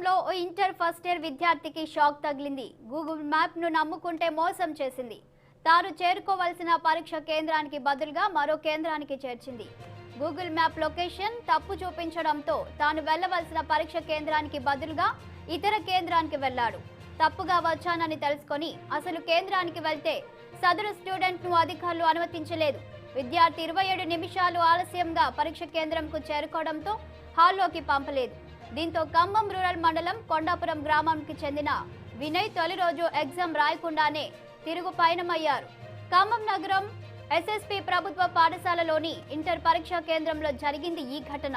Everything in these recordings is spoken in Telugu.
ఖమ్మంలో ఓ ఇంటర్ ఫస్ట్ ఇయర్ విద్యార్థికి షాక్ తగిలింది. గూగుల్ మ్యాప్ను నమ్ముకుంటే మోసం చేసింది. తాను చేరుకోవాల్సిన పరీక్ష కేంద్రానికి బదులుగా మరో కేంద్రానికి చేర్చింది. గూగుల్ మ్యాప్ లొకేషన్ తప్పు చూపించడంతో తాను వెళ్ళవలసిన పరీక్ష కేంద్రానికి బదులుగా ఇతర కేంద్రానికి వెళ్ళాడు. తప్పుగా వచ్చానని తెలుసుకొని అసలు కేంద్రానికి వెళ్తే సదరు స్టూడెంట్ను అధికారులు అనుమతించలేదు. విద్యార్థి ఇరవై ఏడు నిమిషాలు ఆలస్యంగా పరీక్ష కేంద్రంకు చేరుకోవడంతో హాల్లోకి పంపలేదు. దీంతో ఖమ్మం రూరల్ మండలం కొండాపురం గ్రామానికి చెందిన వినయ్ తొలి రోజు ఎగ్జామ్ రాయకుండానే తిరుగు పయనమయ్యారు. ఖమ్మం నగరం ఎస్ఎస్పి ప్రభుత్వ పాఠశాలలోని ఇంటర్ పరీక్షా కేంద్రంలో జరిగింది ఈ ఘటన.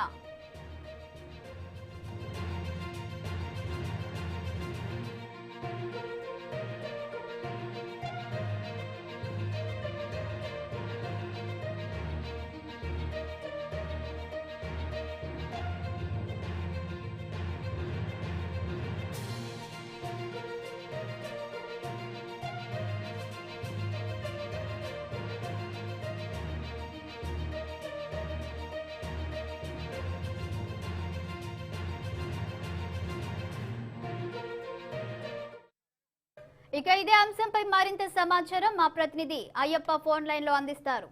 ఇక ఇదే అంశంపై మరింత సమాచారం మా ప్రతినిధి అయ్యప్ప ఫోన్ లైన్లో అందిస్తారు.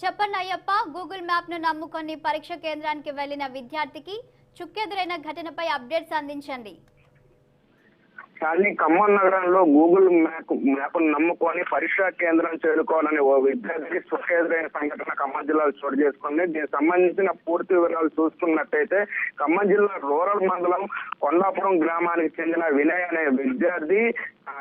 చెప్పండి అయ్యప్ప గూగుల్ మ్యాప్ను నమ్ముకొని పరీక్ష కేంద్రానికి వెళ్ళిన విద్యార్థికి చుక్కెదురైన ఘటనపై అప్డేట్స్ అందించండి. కానీ ఖమ్మం నగరంలో గూగుల్ మ్యాప్ మ్యాప్ నమ్ముకొని పరీక్షా కేంద్రం చేరుకోవాలని ఓ విద్యార్థికి సుఖేదురైన సంఘటన ఖమ్మం జిల్లాలో చోటు చేసుకుంది. దీనికి సంబంధించిన పూర్తి వివరాలు చూసుకున్నట్టయితే ఖమ్మం జిల్లా రూరల్ మండలం కొండాపురం గ్రామానికి చెందిన వినయ్ అనే విద్యార్థి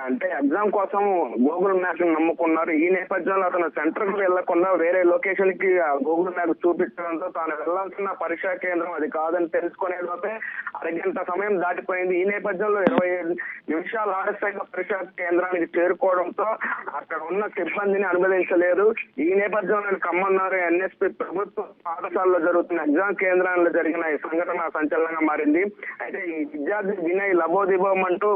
అంటే ఎగ్జామ్ కోసం గూగుల్ మ్యాప్ నమ్ముకున్నారు. ఈ నేపథ్యంలో అతను సెంటర్కి వెళ్ళకుండా వేరే లొకేషన్కి గూగుల్ మ్యాప్ చూపించడంతో తాను వెళ్ళాల్సిన పరీక్షా కేంద్రం అది కాదని తెలుసుకునే లోపే అరగంట సమయం దాటిపోయింది. ఈ నేపథ్యంలో ఇరవై ఏడు నిమిషాలు ఆలస్యంగా పరీక్షా కేంద్రానికి చేరుకోవడంతో అక్కడ ఉన్న సిబ్బందిని అనుమతించలేదు. ఈ నేపథ్యంలో కమ్మన్నారు ఎన్ఎస్పి ప్రభుత్వ పాఠశాలలో జరుగుతున్న ఎగ్జామ్ కేంద్రాల్లో జరిగిన ఈ సంఘటన సంచలనంగా మారింది. అయితే ఈ విద్యార్థి వినయ్ లబోదిబోమంటూ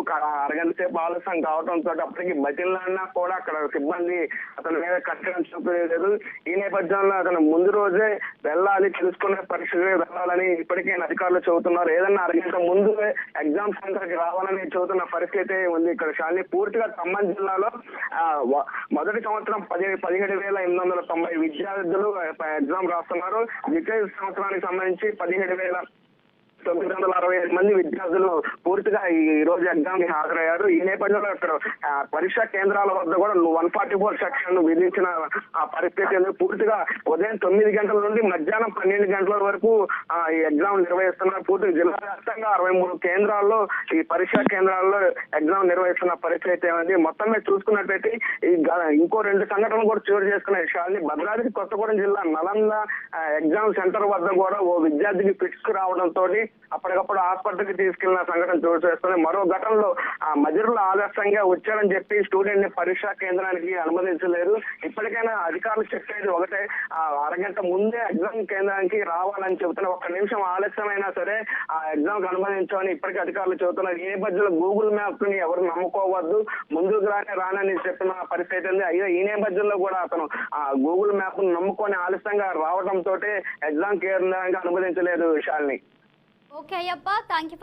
అరగంట సేపు ఆలస్యం రావడంతో అప్పటికి బతిల్లాడినా కూడా అక్కడ సిబ్బంది అతని మీద కట్టడం చూపలేదు ఈ నేపథ్యంలో అతను ముందు రోజే వెళ్ళాలి తెలుసుకునే పరిస్థితి వెళ్ళాలని ఇప్పటికే అధికారులు చెబుతున్నారు. ఏదన్నా అరగంట ముందు ఎగ్జామ్ సెంటర్కి రావాలని చెబుతున్న పరిస్థితి ఉంది ఇక్కడ శాలిని. పూర్తిగా ఖమ్మం జిల్లాలో మొదటి సంవత్సరం పది పదిహేడు వేల ఎనిమిది వందల తొంభై విద్యార్థులు ఎగ్జామ్ రాస్తున్నారు. ద్వితీయ సంవత్సరానికి సంబంధించి పదిహేడు వేల తొమ్మిది వందల అరవై ఐదు మంది విద్యార్థులు పూర్తిగా ఈ రోజు ఎగ్జామ్కి హాజరయ్యారు. ఈ నేపథ్యంలో ఇక్కడ ఆ, పరీక్షా కేంద్రాల వద్ద కూడా వన్ ఫార్టీ ఫోర్ సెక్షన్ విధించిన ఆ పరిస్థితి పూర్తిగా ఉదయం తొమ్మిది గంటల నుండి మధ్యాహ్నం పన్నెండు గంటల వరకు ఈ ఎగ్జామ్ నిర్వహిస్తున్నారు. పూర్తి జిల్లా వ్యాప్తంగా అరవై మూడు కేంద్రాల్లో ఈ పరీక్షా కేంద్రాల్లో ఎగ్జామ్ నిర్వహిస్తున్న పరిస్థితి ఉంది. మొత్తం మీద చూసుకున్నట్టయితే ఈ ఇంకో రెండు సంఘటనలు కూడా చోటు చేసుకున్న విషయాన్ని భద్రాద్రి కొత్తగూడెం జిల్లా నలంద ఎగ్జామ్ సెంటర్ వద్ద కూడా ఓ విద్యార్థికి ఫిట్స్ రావడంతో అప్పటికప్పుడు హాస్పిటల్కి తీసుకెళ్ళిన సంఘటన చోటు చేస్తుంది మరో ఘటనలో ఆ మజిరులు ఆలస్యంగా వచ్చారని చెప్పి స్టూడెంట్ని పరీక్షా కేంద్రానికి అనుమతించలేరు ఇప్పటికైనా అధికారులు చెప్పేది ఒకటే ఆ అరగంట ముందే ఎగ్జామ్ కేంద్రానికి రావాలని చెబుతున్నారు ఒక్క నిమిషం ఆలస్యమైనా సరే ఆ ఎగ్జామ్కు అనుమతించమని ఇప్పటికే అధికారులు చెబుతున్నారు. ఈ నేపథ్యంలో గూగుల్ మ్యాప్ని ఎవరు నమ్ముకోవద్దు ముందుకు రానే రానని చెప్పిన పరిస్థితి ఉంది. అయ్యో ఈ నేపథ్యంలో కూడా అతను ఆ గూగుల్ మ్యాప్ను నమ్ముకొని ఆలస్యంగా రావడంతో ఎగ్జామ్ కేంద్రానికి అనుమతించలేదు విషయాల్ని Okay, Yappa. Thank you.